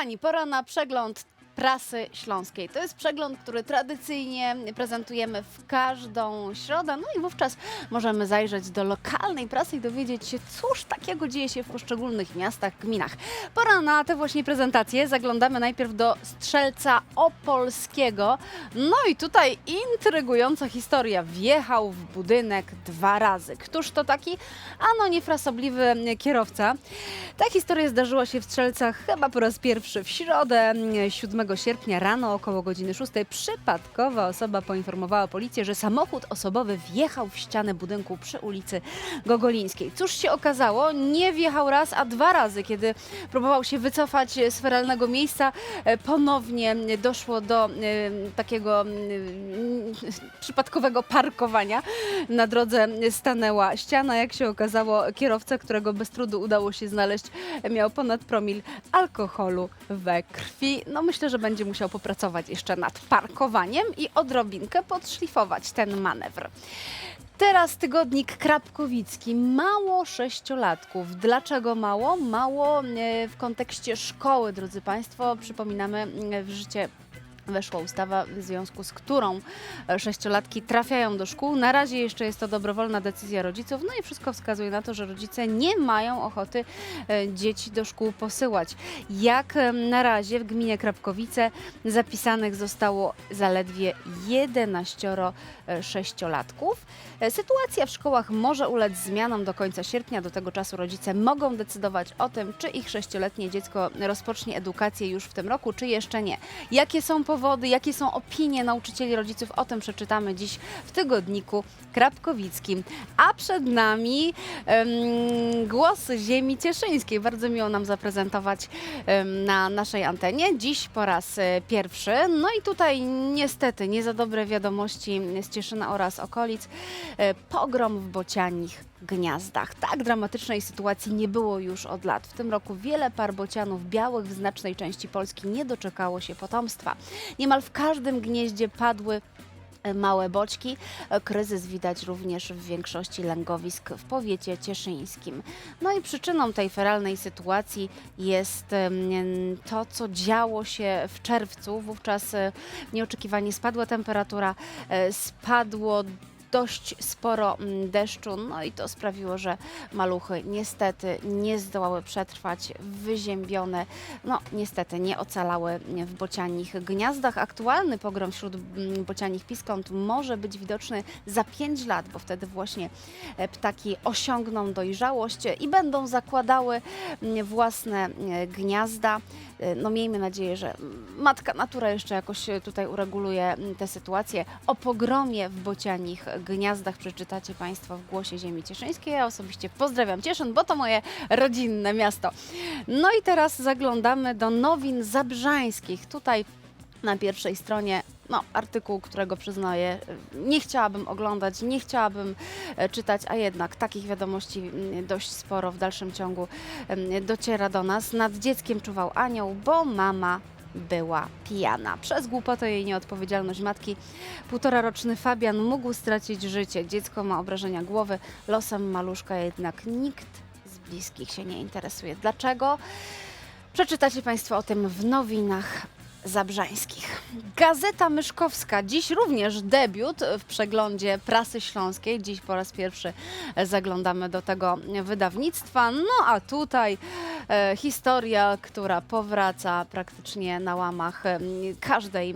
Kochani, pora na przegląd prasy śląskiej. To jest przegląd, który tradycyjnie prezentujemy w każdą środę, no i wówczas możemy zajrzeć do lokalnej prasy i dowiedzieć się, cóż takiego dzieje się w poszczególnych miastach, gminach. Pora na tę właśnie prezentację. Zaglądamy najpierw do Strzelca Opolskiego. No i tutaj intrygująca historia. Wjechał w budynek dwa razy. Któż to taki? Ano niefrasobliwy kierowca. Ta historia zdarzyła się w Strzelcach chyba po raz pierwszy w środę mm, 7 sierpnia rano około godziny 6. Przypadkowa osoba poinformowała policję, że samochód osobowy wjechał w ścianę budynku przy ulicy Gogolińskiej. Cóż się okazało? Nie wjechał raz, a dwa razy, kiedy próbował się wycofać z feralnego miejsca. e, Ponownie doszło do e, takiego mm, przypadkowego parkowania. Na drodze stanęła ściana. Jak się okazało, kierowca, którego bez trudu udało się znaleźć, miał ponad promil alkoholu we krwi. No myślę, że będzie musiał popracować jeszcze nad parkowaniem i odrobinkę podszlifować ten manewr. Teraz tygodnik Krapkowicki. Mało sześciolatków. Dlaczego mało? Mało e, w kontekście szkoły, drodzy Państwo. Przypominamy, e, w życie weszła ustawa, w związku z którą e, sześciolatki trafiają do szkół. Na razie jeszcze jest to dobrowolna decyzja rodziców, no i wszystko wskazuje na to, że rodzice nie mają ochoty e, dzieci do szkół posyłać. Jak na razie w gminie Krapkowice zapisanych zostało zaledwie 11 e, sześciolatków. Sytuacja w szkołach może ulec zmianom do końca sierpnia. Do tego czasu rodzice mogą decydować o tym, czy ich sześcioletnie dziecko rozpocznie edukację już w tym roku, czy jeszcze nie. Jakie są powody, jakie są opinie nauczycieli, rodziców, o tym przeczytamy dziś w tygodniku Krapkowickim. A przed nami em, głos ziemi cieszyńskiej. Bardzo miło nam zaprezentować em, na naszej antenie. Dziś po raz e, pierwszy. No i tutaj niestety nie za dobre wiadomości z Cieszyna oraz okolic. E, Pogrom w bocianich gniazdach. Tak dramatycznej sytuacji nie było już od lat. W tym roku wiele par bocianów białych w znacznej części Polski nie doczekało się potomstwa. Niemal w każdym gnieździe padły e, małe boczki. E, Kryzys widać również w większości lęgowisk w powiecie cieszyńskim. No i przyczyną tej feralnej sytuacji jest to, co działo się w czerwcu. Wówczas e, nieoczekiwanie spadła temperatura, spadło dość sporo mm, deszczu, no i to sprawiło, że maluchy niestety nie zdołały przetrwać, wyziębione, no niestety nie ocalały w bocianich gniazdach. Aktualny pogrom wśród mm, bocianich piskąt może być widoczny za 5 lat, bo wtedy właśnie e, ptaki osiągną dojrzałość i będą zakładały mm, własne e, gniazda. E, No miejmy nadzieję, że matka natura jeszcze jakoś e, tutaj ureguluje tę sytuację. O pogromie w bocianich gniazdach przeczytacie Państwo w Głosie Ziemi Cieszyńskiej. Ja osobiście pozdrawiam Cieszyn, bo to moje rodzinne miasto. No i teraz zaglądamy do nowin zabrzańskich. Tutaj na pierwszej stronie no, artykuł, którego przyznaję, nie chciałabym oglądać, nie chciałabym e, czytać, a jednak takich wiadomości mm, dość sporo w dalszym ciągu dociera do nas. Nad dzieckiem czuwał anioł, bo mama była pijana. Przez głupotę i nieodpowiedzialność matki półtoraroczny Fabian mógł stracić życie. Dziecko ma obrażenia głowy, losem maluszka jednak nikt z bliskich się nie interesuje. Dlaczego? Przeczytacie Państwo o tym w nowinach zabrzańskich. Gazeta Myszkowska. Dziś również debiut w przeglądzie prasy śląskiej. Dziś po raz pierwszy zaglądamy do tego wydawnictwa. No a tutaj e, historia, która powraca praktycznie na łamach em, każdej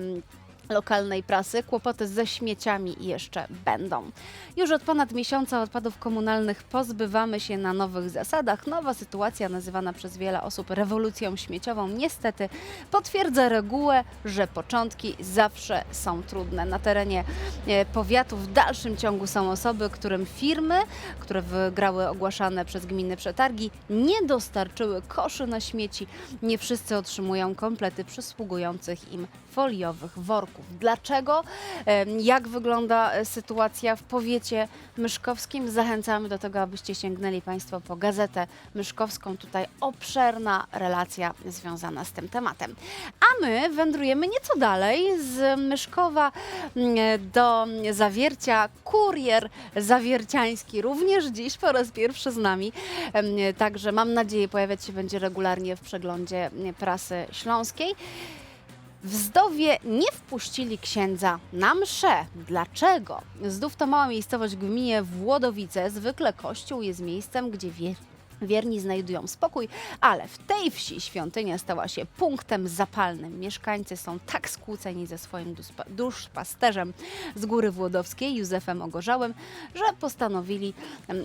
lokalnej prasy. Kłopoty ze śmieciami jeszcze będą. Już od ponad miesiąca odpadów komunalnych pozbywamy się na nowych zasadach. Nowa sytuacja, nazywana przez wiele osób rewolucją śmieciową, niestety potwierdza regułę, że początki zawsze są trudne. Na terenie e, powiatu w dalszym ciągu są osoby, którym firmy, które wygrały ogłaszane przez gminy przetargi, nie dostarczyły koszy na śmieci. Nie wszyscy otrzymują komplety przysługujących im foliowych worków. Dlaczego? Jak wygląda e, sytuacja w powiecie myszkowskim? Zachęcamy do tego, abyście sięgnęli Państwo po gazetę myszkowską. Tutaj obszerna relacja związana z tym tematem. A my wędrujemy nieco dalej z Myszkowa mm, do Zawiercia. Kurier zawierciański również dziś po raz pierwszy z nami. Także mam nadzieję pojawiać się będzie regularnie w przeglądzie mm, prasy śląskiej. W Zdowie nie wpuścili księdza na mszę. Dlaczego? Zdów to mała miejscowość w gminie Włodowice. Zwykle kościół jest miejscem, gdzie wie, wierni znajdują spokój, ale w tej wsi świątynia stała się punktem zapalnym. Mieszkańcy są tak skłóceni ze swoim duszpasterzem z Góry Włodowskiej, Józefem Ogorzałem, że postanowili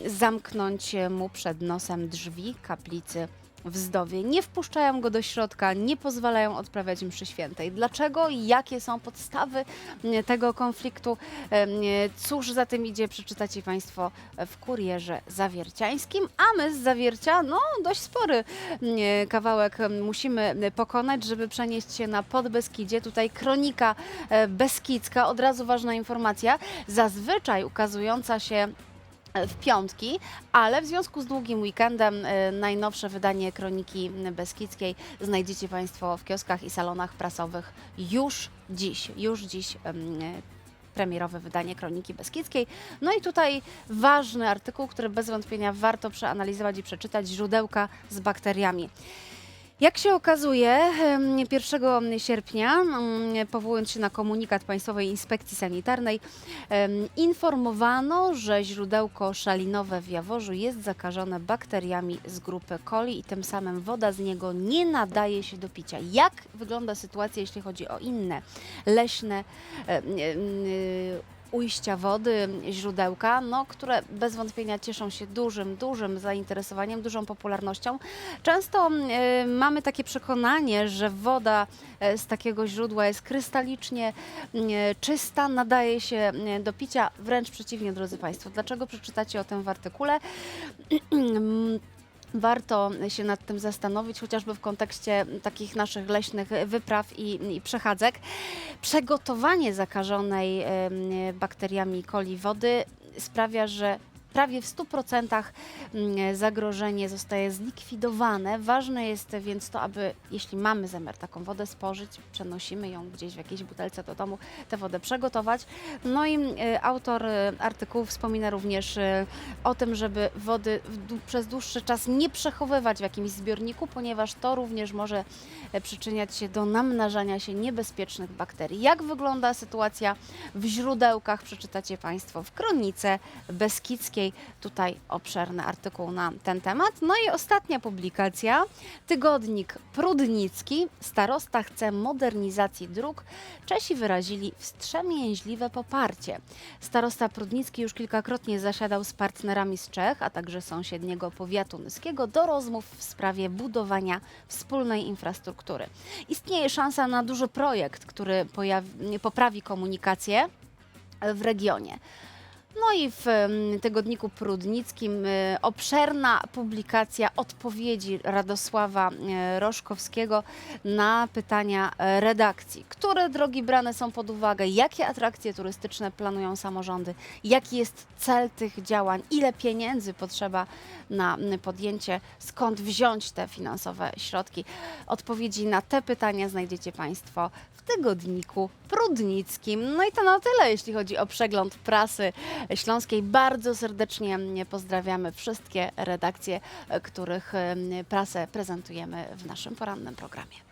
zamknąć mu przed nosem drzwi kaplicy w Zdowie. Nie wpuszczają go do środka, nie pozwalają odprawiać mszy świętej. Dlaczego jakie są podstawy m, tego konfliktu? Em, Cóż za tym idzie, przeczytacie Państwo w kurierze zawierciańskim, a my z Zawiercia, no dość spory kawałek musimy pokonać, żeby przenieść się na Podbeskidzie. Tutaj kronika e, beskidzka, od razu ważna informacja, zazwyczaj ukazująca się e, w piątki, ale w związku z długim weekendem e, najnowsze wydanie Kroniki Beskidzkiej znajdziecie Państwo w kioskach i salonach prasowych już dziś, już dziś e, premierowe wydanie Kroniki Beskidzkiej. No i tutaj ważny artykuł, który bez wątpienia warto przeanalizować i przeczytać, źródełka z bakteriami. Jak się okazuje, em, 1 sierpnia, powołując się na komunikat Państwowej Inspekcji Sanitarnej, informowano, że źródełko szalinowe w Jaworzu jest zakażone bakteriami z grupy coli i tym samym woda z niego nie nadaje się do picia. Jak wygląda sytuacja, jeśli chodzi o inne leśne ujścia wody, źródełka, no, które bez wątpienia cieszą się dużym, dużym zainteresowaniem, dużą popularnością. Często y, mamy takie przekonanie, że woda e, z takiego źródła jest krystalicznie y, czysta, nadaje się y, do picia. Wręcz przeciwnie, drodzy Państwo. Dlaczego przeczytacie o tym w artykule? Warto się nad tym zastanowić, chociażby w kontekście takich naszych leśnych wypraw i, i przechadzek. Przygotowanie zakażonej bakteriami coli wody sprawia, że prawie w 100% mm, zagrożenie zostaje zlikwidowane. Ważne jest więc to, aby jeśli mamy zamiar taką wodę spożyć, przenosimy ją gdzieś w jakiejś butelce do domu, tę wodę przygotować. No i y, autor y, artykułu wspomina również y, o tym, żeby wody przez dłuższy czas nie przechowywać w jakimś zbiorniku, ponieważ to również może przyczyniać się do namnażania się niebezpiecznych bakterii. Jak wygląda sytuacja w źródełkach, przeczytacie Państwo w Kronice Beskidzkiej. Tutaj obszerny artykuł na ten temat. No i ostatnia publikacja, tygodnik Prudnicki. Starosta chce modernizacji dróg. Czesi wyrazili wstrzemięźliwe poparcie. Starosta Prudnicki już kilkakrotnie zasiadał z partnerami z Czech, a także sąsiedniego powiatu nyskiego do rozmów w sprawie budowania wspólnej infrastruktury. Istnieje szansa na duży projekt, który poprawi komunikację w regionie. No i w tygodniku prudnickim e, obszerna publikacja odpowiedzi Radosława e, Roszkowskiego na pytania redakcji. Które drogi brane są pod uwagę? Jakie atrakcje turystyczne planują samorządy? Jaki jest cel tych działań? Ile pieniędzy potrzeba na podjęcie? Skąd wziąć te finansowe środki? Odpowiedzi na te pytania znajdziecie Państwo w tygodniku prudnickim. No i to na tyle, jeśli chodzi o przegląd prasy śląskiej. Bardzo serdecznie pozdrawiamy wszystkie redakcje, których prasę prezentujemy w naszym porannym programie.